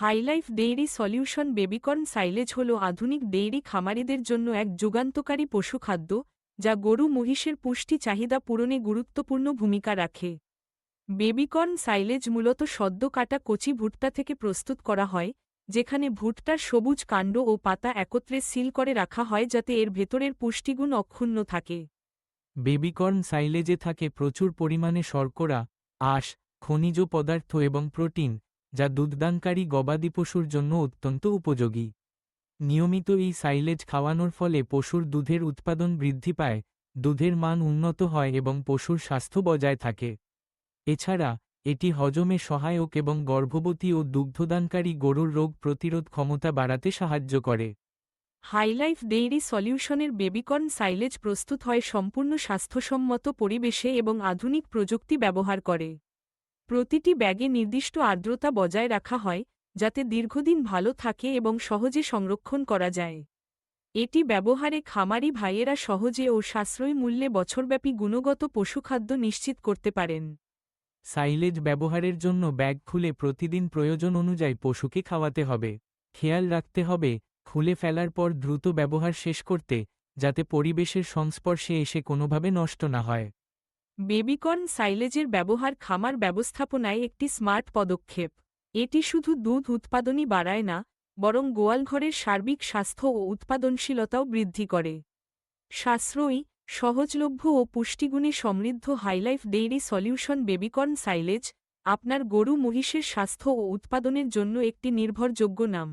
Highlife dairy solution baby corn silage হল আধুনিক dairy খামারিদের জন্য এক যুগান্তকারী পশুখাদ্য যা গরু মহিষের পুষ্টি চাহিদা পূরণে গুরুত্বপূর্ণ ভূমিকা রাখে। বেবিকর্ন সাইলেজ মূলত সদ্য কাটা কচি ভুট্টা থেকে প্রস্তুত করা হয়, যেখানে ভুট্টার সবুজ কাণ্ড ও পাতা একত্রে সিল করে রাখা হয় যাতে এর ভেতরের পুষ্টিগুণ অক্ষুণ্ণ থাকে। বেবিকর্ন সাইলেজে থাকে প্রচুর পরিমাণে শর্করা, আঁশ, খনিজ পদার্থ এবং প্রোটিন যা দুধদানকারী গবাদি পশুর জন্য অত্যন্ত উপযোগী। নিয়মিত এই সাইলেজ খাওয়ানোর ফলে পশুর দুধের উৎপাদন বৃদ্ধি পায়, দুধের মান উন্নত হয় এবং পশুর স্বাস্থ্য বজায় থাকে। এছাড়া, এটি হজমে সহায়ক এবং গর্ভবতী ও দুগ্ধদানকারী গরুর রোগ প্রতিরোধ ক্ষমতা বাড়াতে সাহায্য করে। হাইলাইফ ডেইরি সলিউশনের বেবিকর্ন সাইলেজ প্রস্তুত হয় সম্পূর্ণ স্বাস্থ্যসম্মত পরিবেশে এবং আধুনিক প্রযুক্তি ব্যবহার করে। প্রতিটি ব্যাগে নির্দিষ্ট আর্দ্রতা বজায় রাখা হয়, যাতে দীর্ঘদিন ভালো থাকে এবং সহজে সংরক্ষণ করা যায়। এটি ব্যবহারে খামারি ভাইয়েরা সহজে ও সাশ্রয়ী মূল্যে বছরব্যাপী গুণগত পশুখাদ্য নিশ্চিত করতে পারেন। সাইলেজ ব্যবহারের জন্য ব্যাগ খুলে প্রতিদিন প্রয়োজন অনুযায়ী পশুকে খাওয়াতে হবে। খেয়াল রাখতে হবে, খুলে ফেলার পর দ্রুত ব্যবহার শেষ করতে, যাতে পরিবেশের সংস্পর্শে এসে কোনোভাবে নষ্ট না হয়। বেবিকর্ন সাইলেজের ব্যবহার খামার ব্যবস্থাপনায় একটি স্মার্ট পদক্ষেপ। এটি শুধু দুধ উৎপাদনই বাড়ায় না, বরং গোয়ালঘরের সার্বিক স্বাস্থ্য ও উৎপাদনশীলতাও বৃদ্ধি করে। সাশ্রয়ী, সহজলভ্য ও পুষ্টিগুণে সমৃদ্ধ Highlife dairy solution baby corn silage, আপনার গরু মহিষের স্বাস্থ্য ও উৎপাদনের জন্য একটি নির্ভরযোগ্য নাম।